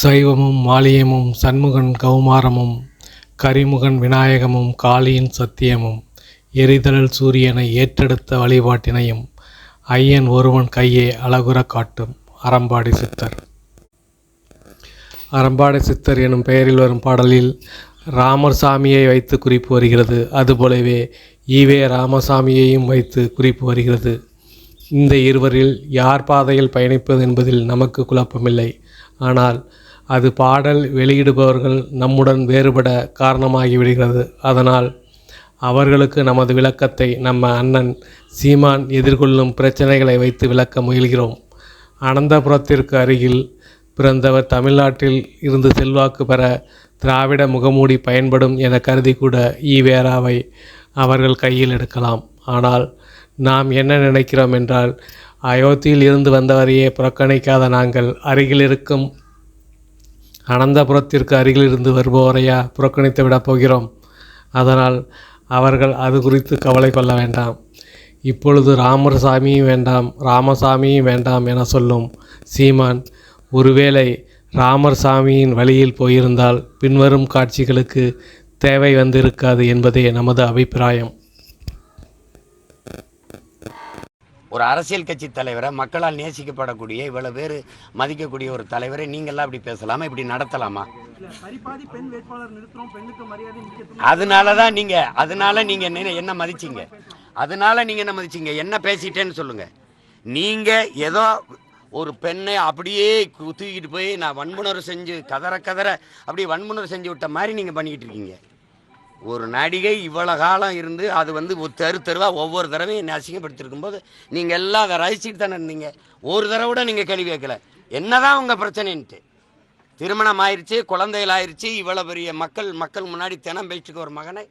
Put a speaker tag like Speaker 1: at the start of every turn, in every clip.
Speaker 1: சைவமும் மாலியமும் சண்முகன் கௌமாரமும் கரிமுகன் விநாயகமும் காளியின் சத்தியமும் எரிதழல் சூரியனை ஏற்றெடுத்த வழிபாட்டினையும் ஐயன் ஒருவன் கையே அழகுற காட்டும் அறம்பாடி சித்தர். அறம்பாடி சித்தர் எனும் பெயரில் வரும் பாடலில் ராமர் சாமியை வைத்து குறிப்பு வருகிறது. அதுபோலவே ஈவே ராமசாமியையும் வைத்து குறிப்பு வருகிறது. இந்த இருவரில் யார் பாதையில் பயணிப்பது என்பதில் நமக்கு குழப்பமில்லை. ஆனால் அது பாடல் வெளியிடுபவர்கள் நம்முடன் வேறுபட காரணமாகிவிடுகிறது அதனால் அவர்களுக்கு நமது விளக்கத்தை நம்ம அண்ணன் சீமான் எதிர்கொள்ளும் பிரச்சனைகளை வைத்து விளக்க முயல்கிறோம். அனந்தபுரத்திற்கு அருகில் பிறந்தவர் தமிழ்நாட்டில் இருந்து செல்வாக்கு பெற திராவிட முகமூடி பயன்படும் என கருதி கூட ஈவேராவை அவர்கள் கையில் எடுக்கலாம். ஆனால் நாம் என்ன நினைக்கிறோம் என்றால் அயோத்தியில் இருந்து வந்தவரையே புறக்கணிக்காத நாங்கள் அருகில் இருக்கும் அனந்தபுரத்திற்கு அருகில் இருந்து வருபவரையா புறக்கணித்து விடப் போகிறோம். அதனால் அவர்கள் அது குறித்து கவலை கொள்ள வேண்டாம். இப்பொழுது ராமர் சாமியும் வேண்டாம் ராமசாமியும் வேண்டாம் என சொல்லும் சீமான் ஒருவேளை ராமர் சாமியின் வழியில் போயிருந்தால் பின்வரும் காட்சிகளுக்கு தேவை வந்திருக்காது என்பதே நமது அபிப்பிராயம்.
Speaker 2: ஒரு அரசியல் கட்சி தலைவரை மக்களால் நேசிக்கப்படக்கூடிய இவ்வளவு பேர் மதிக்கக்கூடிய ஒரு தலைவரை நீங்கள்லாம் இப்படி பேசலாமா? இப்படி நடத்தலாமா? அதனால தான் நீங்க அதனால நீங்க என்ன மதிச்சீங்க? அதனால நீங்க என்ன மதிச்சீங்க? என்ன பேசிட்டேன்னு சொல்லுங்க. நீங்க ஏதோ ஒரு பெண்ணை அப்படியே தூக்கிட்டு போய் நான் வன்முணர்வு செஞ்சு கதற கதற அப்படியே வன்முணர்வு செஞ்சு விட்ட மாதிரி நீங்க பண்ணிக்கிட்டு இருக்கீங்க. ஒரு நடிகை இவ்வளோ காலம் இருந்து அது வந்து ஒரு தெரு தெருவாக ஒவ்வொரு தடவையும் என்னை அசிங்கப்படுத்திருக்கும் போது நீங்கள் எல்லாம் அதை ரசிச்சுட்டு தானே இருந்தீங்க. ஒரு தடவை கூட நீங்கள் கேள்வி கேட்கல. என்னதான் உங்கள் பிரச்சனைன்ட்டு. திருமணம் ஆயிடுச்சு குழந்தைகள் ஆயிடுச்சு இவ்வளோ பெரிய மக்கள் மக்கள் முன்னாடி தினம் பேச்சுக்கு ஒரு மகனை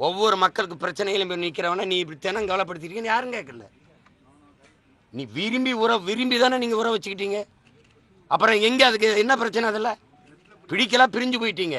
Speaker 2: ஒவ்வொரு மக்களுக்கு பிரச்சனைகளும் போய் நிற்கிறவனை நீ இப்படி தினம் கவலைப்படுத்திருக்கீங்கன்னு யாரும் கேட்கல. நீ விரும்பி உறவு விரும்பி தானே நீங்கள் உறவு வச்சுக்கிட்டீங்க. அப்புறம் எங்கே அதுக்கு என்ன பிரச்சனை அதில்? பிடிக்கலாம் பிரிஞ்சு போயிட்டீங்க.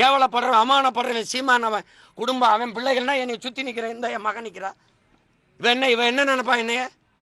Speaker 2: கேவலப்படுறவன் அமானப்படுறவன் சீமானவன் அவன் குடும்பம் அவன் பிள்ளைகள்னா என்னை சுற்றி நிற்கிற இந்த என் மகன் நிற்கிறா இவன் என்ன இவன் என்ன நினைப்பான் என்னைய?